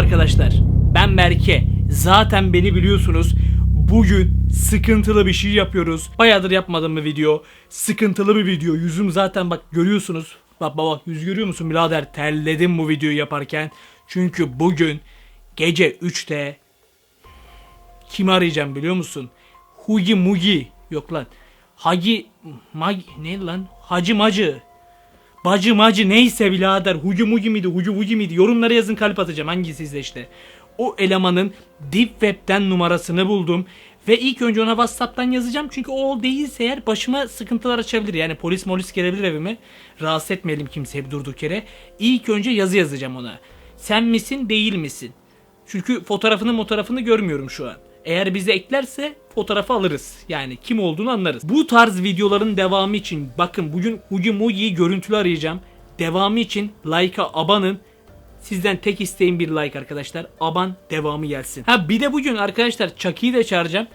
arkadaşlar. Ben Berke. Zaten beni biliyorsunuz. Bugün sıkıntılı bir şey yapıyoruz. Bayağıdır yapmadığım bir video. Sıkıntılı bir video. Yüzüm zaten bak görüyorsunuz. Bak bak yüz görüyor musun birader? Terledim bu videoyu yaparken. Çünkü bugün gece 3'te kimi arayacağım biliyor musun? Hugi Mugi. Yok lan. Hagi Magi ne lan? Hacı Macı. Bacı macı neyse birader hucu mugi miydi hucu vugi miydi yorumlara yazın kalp atacağım hangisi ise işte. O elemanın Deep Web'den numarasını buldum ve ilk önce ona Whatsapp'tan yazacağım çünkü o değilse eğer başıma sıkıntılar açabilir. Yani polis molis gelebilir evime. Rahatsız etmeyelim kimseye durduk yere. İlk önce yazı yazacağım ona. Sen misin değil misin? Çünkü fotoğrafını fotoğrafını görmüyorum şu an. Eğer bizi eklerse fotoğrafı alırız. Yani kim olduğunu anlarız. Bu tarz videoların devamı için bakın bugün Hugi Mugi'yi görüntülü arayacağım. Devamı için like'a abanın. Sizden tek isteğim bir like arkadaşlar. Aban devamı gelsin. Ha bir de bugün arkadaşlar Chucky'yi de çağıracağım.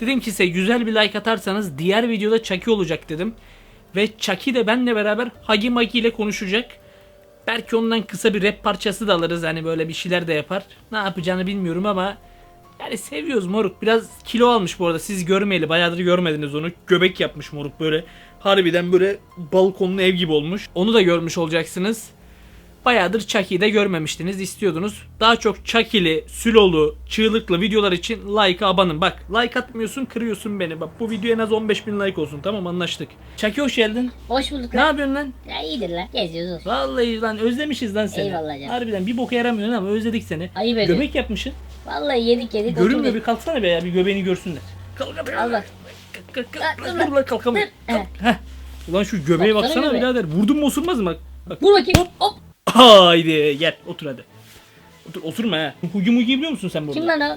Dedim ki size güzel bir like atarsanız diğer videoda Chucky olacak dedim. Ve Chucky de benle beraber Hagi Magi ile konuşacak. Belki ondan kısa bir rap parçası da alırız. Hani böyle bir şeyler de yapar. Ne yapacağını bilmiyorum ama yani seviyoruz moruk. Biraz kilo almış bu arada. Siz görmeyeli. Bayağıdır görmediniz onu. Göbek yapmış moruk böyle. Harbiden böyle balkonlu ev gibi olmuş. Onu da görmüş olacaksınız. Bayağıdır Chucky'yi de görmemiştiniz, istiyordunuz. Daha çok Chucky'li, sülolu, çığlıklı videolar için like'a abanın. Bak like atmıyorsun kırıyorsun beni. Bak bu video en az 15 bin like olsun tamam anlaştık. Chucky hoş geldin. Hoş bulduk Ne lan. yapıyorsun lan? Ya iyidir lan. Geziyoruz olsun. Vallahi lan özlemişiz lan seni. Eyvallah canım. Harbiden bir boka yaramıyorsun ama özledik seni. Ayıp ediyorsun. Göbek yapmışsın. Vallahi yedik yedik. Görünmüyor bir kalksana be ya bir göbeğini görsünler. Kalk hadi. Al bak. Kalk, kalk, kalk. dur lan. kalkamıyor. Kalk. Heh. Ulan şu göbeğe Baksana baksana göbeğe. birader. Vurdun mu osurmaz mı bak. Bak. Vur bakayım. Hop. Haydi gel otur hadi. Otur oturma ha. Hugi Mugi biliyor musun sen burada? Kim lan o?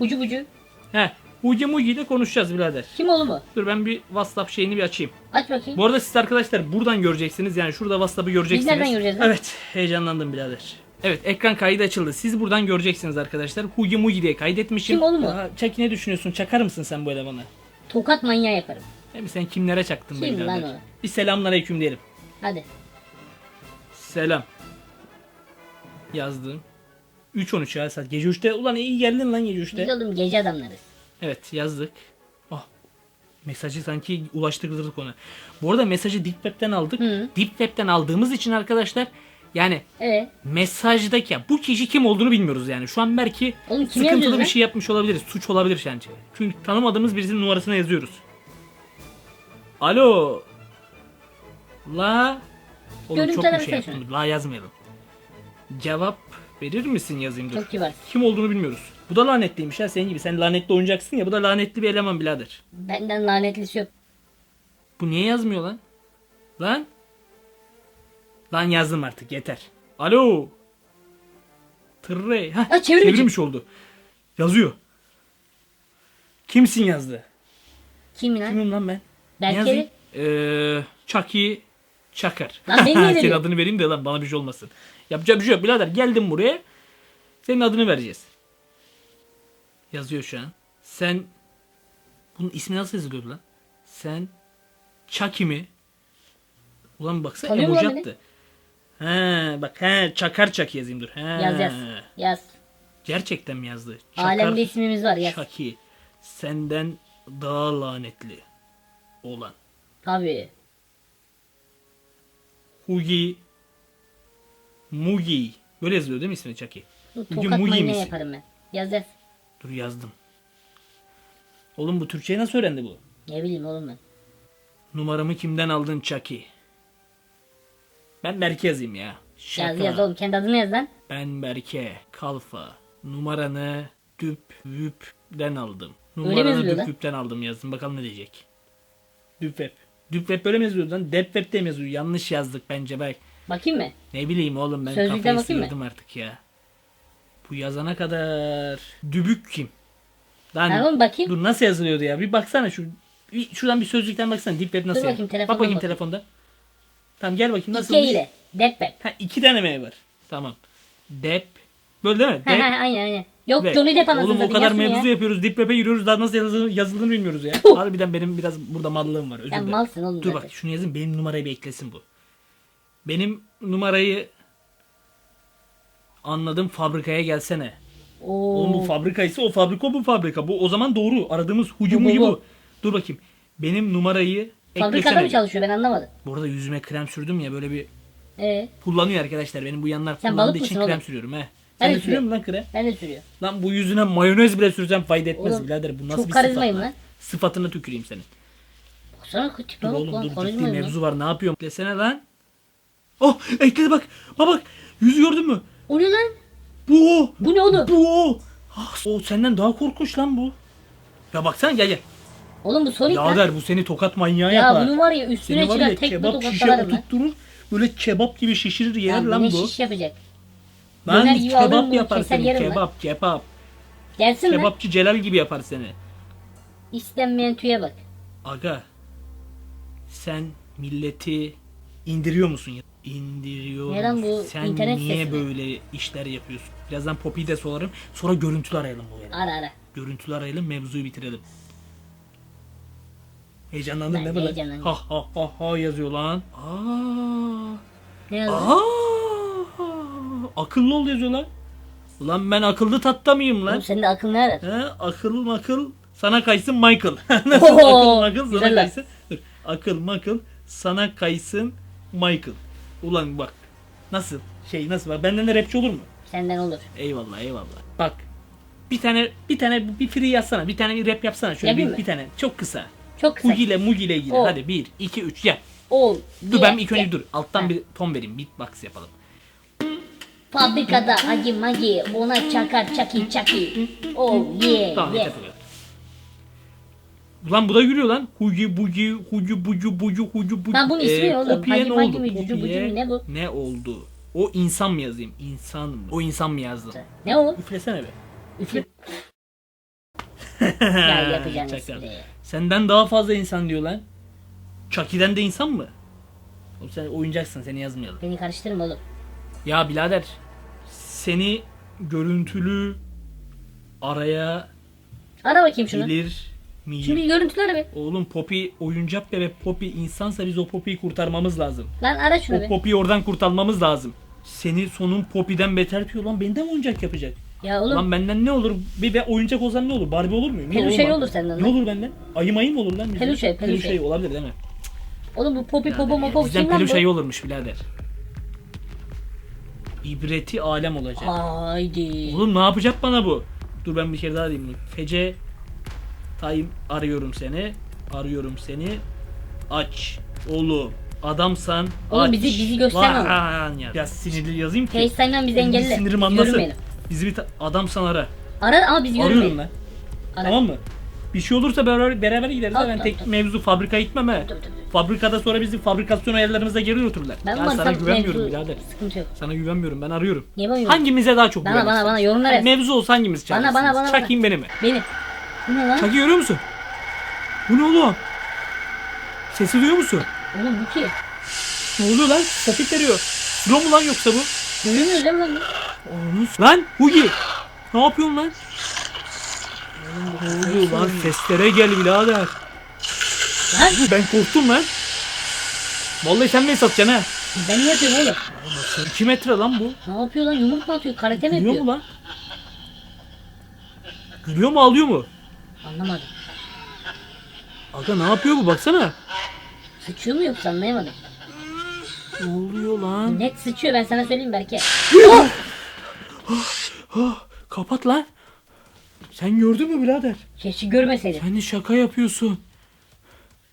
Bucu bucu. He. Hugi Mugi ile konuşacağız birader. Kim oğlum o? Dur ben bir WhatsApp şeyini bir açayım. Aç bakayım. Bu arada siz arkadaşlar buradan göreceksiniz. Yani şurada WhatsApp'ı göreceksiniz. nereden göreceğiz lan? Evet. Heyecanlandım birader. Evet ekran kaydı açıldı. Siz buradan göreceksiniz arkadaşlar. Hugi Mugi diye kaydetmişim. Kim oğlum o? Çaki ne düşünüyorsun? Çakar mısın sen bu elemana? Tokat manyağı yaparım. Hem sen kimlere çaktın be Kim birader? lan o? Bir selamünaleyküm diyelim. Hadi. Selam. Yazdım. 3.13 ya saat. Gece 3'te. Ulan iyi geldin lan gece 3'te. Biz oğlum gece adamlarız. Evet yazdık. Oh. Mesajı sanki ulaştırdık ona. Bu arada mesajı Deep Web'den aldık. Hı. Deep Web'den aldığımız için arkadaşlar yani Evet. mesajdaki ya bu kişi kim olduğunu bilmiyoruz yani. Şu an belki Oğlum kim sıkıntılı bir şey yapmış olabiliriz. Suç olabilir yani. Çünkü tanımadığımız birisinin numarasına yazıyoruz. Alo. La. Oğlum Görüntü çok bir şey seçme. yaptım. La yazmayalım. Cevap verir misin yazayım dur. Çok kibar. Kim olduğunu bilmiyoruz. Bu da lanetliymiş ha senin gibi. Sen lanetli oyuncaksın ya. Bu da lanetli bir eleman birader. Benden lanetlisi yok. Bu niye yazmıyor lan? Lan? Lan yazdım artık yeter. Alo. Tırre. Hah, Ha, çevirmiş. çevirmiş oldu. Yazıyor. Kimsin yazdı? Kim lan? Kimim lan ben? Ne Berke. yazayım? Ee, Chucky Çakar. Lan beni niye Senin adını vereyim de lan bana bir şey olmasın. Yapacak bir şey yok birader. Geldim buraya. Senin adını vereceğiz. Yazıyor şu an. Sen bunun ismi nasıl yazılıyordu lan? Sen Chucky mi? Ulan baksana Tanıyor mu emoji lan beni? attı. He bak he Çakar Chucky yazayım dur. He. Yaz yaz. Yaz. Gerçekten mi yazdı? Çakar Alemde ismimiz var yaz. Chucky. Senden daha lanetli olan. Tabii. Hugi Mugi. Böyle yazılıyor değil mi ismi Chucky? Bu tokat Mugi misin? yaparım ben. Yaz yaz. Dur yazdım. Oğlum bu Türkçeyi nasıl öğrendi bu? Ne bileyim oğlum ben. Numaramı kimden aldın Chucky? Ben Berke yazayım ya. Şaka. Yaz yaz oğlum kendi adını yaz lan. Ben Berke. Kalfa. Numaranı düp vüp'den aldım. Numaranı düp vüp'ten aldım yazdım. Bakalım ne diyecek. Düp web. Düp web böyle mi yazıyordu lan? Dep web'de mi yazıyor? Yanlış yazdık bence bak. Bakayım mı? Ne bileyim oğlum ben Sözlükten kafayı bakayım sıyırdım artık ya. Bu yazana kadar dübük kim? Lan oğlum bakayım. dur nasıl yazılıyordu ya? Bir baksana şu bir, şuradan bir sözlükten baksana deep web nasıl? Dur ya? bakayım, Bak bakayım bakayım. telefonda. Tamam gel bakayım nasıl? İki ile. Deadpad. Ha iki tane M var. Tamam. Dep. Böyle değil mi? Ha ha Dep. aynen aynen. Yok ve- Johnny Depp anasını Oğlum o satayım, kadar yaz şunu mevzu ya. yapıyoruz. Deep web'e giriyoruz. Daha nasıl yazıldığını, yazıldığını bilmiyoruz ya. Puh. Harbiden benim biraz burada mallığım var. Özür Sen dilerim. malsın oğlum Dur zaten. bak şunu yazayım. Benim numarayı bir eklesin bu. Benim numarayı Anladım fabrikaya gelsene. Oo. Oğlum bu fabrikaysa o fabrika bu fabrika. Bu o zaman doğru. Aradığımız hucu Bu, bu, bu. bu. Dur bakayım. Benim numarayı Fabrikada eklesene. mı çalışıyor ben anlamadım. Bu arada yüzüme krem sürdüm ya böyle bir Ee, kullanıyor arkadaşlar. Benim bu yanlar Sen kullandığı balık için mısın krem oğlum? sürüyorum he. Ben de de sürüyor musun lan krem? ben de sürüyor. Lan bu yüzüne mayonez bile sürsem fayda etmez Oğlum, birader. Bu nasıl çok bir karizmayım sıfat lan. Sıfatını tüküreyim senin. Baksana tipe Dur bak oğlum lan dur ciddi karizmayım lan. mevzu var ne yapıyorum? Eklesene lan. Oh ekledi bak. Bak bak. Yüzü gördün mü? O ne lan? Bu o. Bu ne oğlum? Bu o. Ah, o senden daha korkunç lan bu. Ya baksana gel gel. Oğlum bu Sonic lan. Birader bu seni tokat manyağı Ya yapar. bunu var ya üstüne Seni var çıkar ya tek bir kebap şişe tokatlarım lan. oturtturur. Böyle kebap gibi şişirir yer Lan, lan bu ne bu. şiş yapacak? Lan Döner gibi alırım kebap bunu, yapar keser seni yerim lan. kebap kebap. Gelsin lan. Kebapçı Celal gibi yapar seni. İstenmeyen tüye bak. Aga sen milleti indiriyor musun ya? İndiriyorum. Ne lan bu? Sen İnternet niye sitesi mi? böyle işler yapıyorsun? Birazdan Poppy'yi de sorarım. Sonra görüntülü arayalım bu yere. Ara ara. Görüntülü arayalım mevzuyu bitirelim. Heyecanlandın Ben lan? heyecanlandım. Ha ha ha ha yazıyor lan. Aa. Ne? Aa. Akıllı ol yazıyor lan. Lan ben akıllı tatta mıyım lan? Oğlum sende akıl ne arar? He, akıl makıl sana kaysın Michael. Nasıl akıl makıl sana güzel lan. kaysın? Dur. Akıl makıl sana kaysın Michael. Ulan bak. Nasıl? Şey nasıl bak benden de rapçi olur mu? Senden olur. Eyvallah eyvallah. Bak. Bir tane bir tane bir free yazsana. Bir tane bir rap yapsana şöyle Yapayım bir, mı? bir tane. Çok kısa. Çok kısa. Hugi ile Mugi ile ilgili. O. Hadi 1 2 3 gel. O. Dur ye, ben ilk önce dur. Alttan Ha. bir ton vereyim. Beatbox yapalım. Fabrikada hagi magi ona çakar çaki çaki. Oh yeah Tamam yeah. yeter. Ulan bu da gülüyor lan. Hugi bugi hugi bucu bucu hucu bucu. Lan bunun ismi ne oğlum? Poppy'ye Hagi ne magi oldu? mi, cucu bucu mu, ne bu? Ne oldu? O insan mı yazayım? İnsan mı? O insan mı yazdım? Ne o? Üflesene be. Üfle. Çakal. espri. Senden daha fazla insan diyor lan. Chucky'den de insan mı? Oğlum sen oyuncaksın seni yazmayalım. Beni karıştırma oğlum. Ya birader seni görüntülü araya Ara bakayım şunu. gelir miyim? Şimdi görüntüler be. Oğlum Poppy oyuncak bebek Poppy insansa biz o Poppy'yi kurtarmamız lazım. Lan ara şunu O be. Poppy'yi oradan kurtarmamız lazım. Seni sonun Poppy'den beter diyor lan beni de mi oyuncak yapacak? Ya oğlum Lan benden ne olur? Bir ben oyuncak olsam ne olur? Barbie olur muyum? Ne Peluşey olmam? olur senden Ne lan. olur benden? Ayı mayı mı olur lan? bizden? Peluşey, peluşey. Peluşey olabilir değil mi? oğlum bu popi popo mopo Bizden kim lan peluşey bu? olurmuş birader. İbreti alem olacak. Haydi. Oğlum ne yapacak bana bu? Dur ben bir kere daha diyeyim. Fece Time arıyorum seni. Arıyorum seni. Aç. Oğlum. Adamsan Oğlum aç. bizi- bizi gösterme. Lan ya. Biraz sinirli yazayım ki. FaceTime'dan bizi engelle. Sinirim anlasın. Görmeyelim. Bizi bir ta- adamsan ara. Ara ama biz Arıyorum görmeyelim. lan. Ara. Tamam mı? Bir şey olursa beraber, beraber gideriz. Tamam, Ben tamam, tek tamam. mevzu fabrikaya gitmem he. Dur, dur, dur. Fabrikada sonra bizi fabrikasyon ayarlarımıza geri götürürler. Ben Ben, sana güvenmiyorum mevzu- birader. Sıkıntı yok. Sana güvenmiyorum. Ben arıyorum. Niye bana Hangimize daha çok Bana, bana, bana yorumlar yaz. Mevzu olsa hangimiz çağırırsınız? bana, bana, bana. Çakayım beni mi? Beni. Bu ne lan? Çaki görüyor musun? Bu ne oğlum? Sesi duyuyor musun? Oğlum bu ki. Ne oluyor lan? Trafik veriyor. Slow mu lan yoksa bu? Duymuyoruz değil mi lan? Oğlum, Lan Hugi. Ne yapıyorsun lan? Ne oluyor lan? Seslere gel birader. Lan Ben korktum lan. Vallahi sen beni satacaksın ha. ben niye yapıyorum oğlum? 2 metre lan bu. Ne yapıyor lan? Yumruk mu atıyor? Karate mi Gülüyor yapıyor? mu lan? Gülüyor mu ağlıyor mu? Anlamadım. Aga ne yapıyor bu baksana. Sıçıyor mu yoksa anlayamadım. Ne oluyor lan? Net sıçıyor ben sana söyleyeyim belki. Kapat lan. Sen gördün mü birader? Keşke görmeseydim. Sen de şaka yapıyorsun.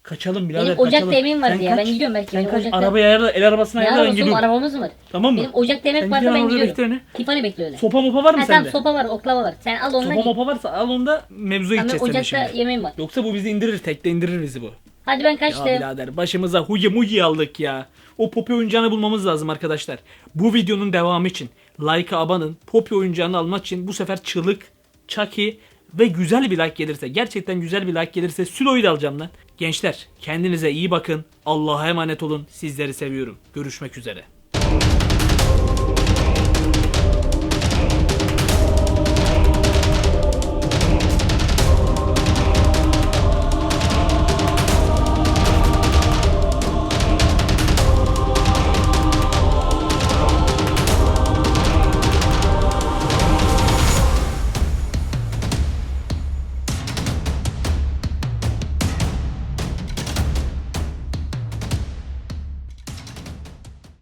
Kaçalım birader Benim kaçalım. yemeğim vardı Sen ya, ben kaç. gidiyorum belki, Sen benim kaç ocakta- arabayı ayarla el arabasına Ne ayarla ben arabası oğlum geliyorum. arabamız mı var? Tamam mı? Benim ocakta yemek Sen gidiyorsun ben orada gidiyorum. defterini. Tiffany bekliyor öyle. Sopa mopa var mı Ha tamam sende? sopa var oklava var. Sen al Sopa git. mopa varsa al onu da mevzuya Ama gideceğiz seninle ocakta şimdi. yemeğim var. Yoksa bu bizi indirir tekte indirir bizi bu. Hadi ben Ya kaçtım. birader başımıza hugi mugi aldık ya. O Poppy oyuncağını bulmamız lazım arkadaşlar. Bu videonun devamı için like'a abanın. Poppy oyuncağını almak için bu sefer çığlık, Chucky ve güzel bir like gelirse gerçekten güzel bir like gelirse Sülo'yu da alacağım lan. Gençler kendinize iyi bakın. Allah'a emanet olun. Sizleri seviyorum. Görüşmek üzere.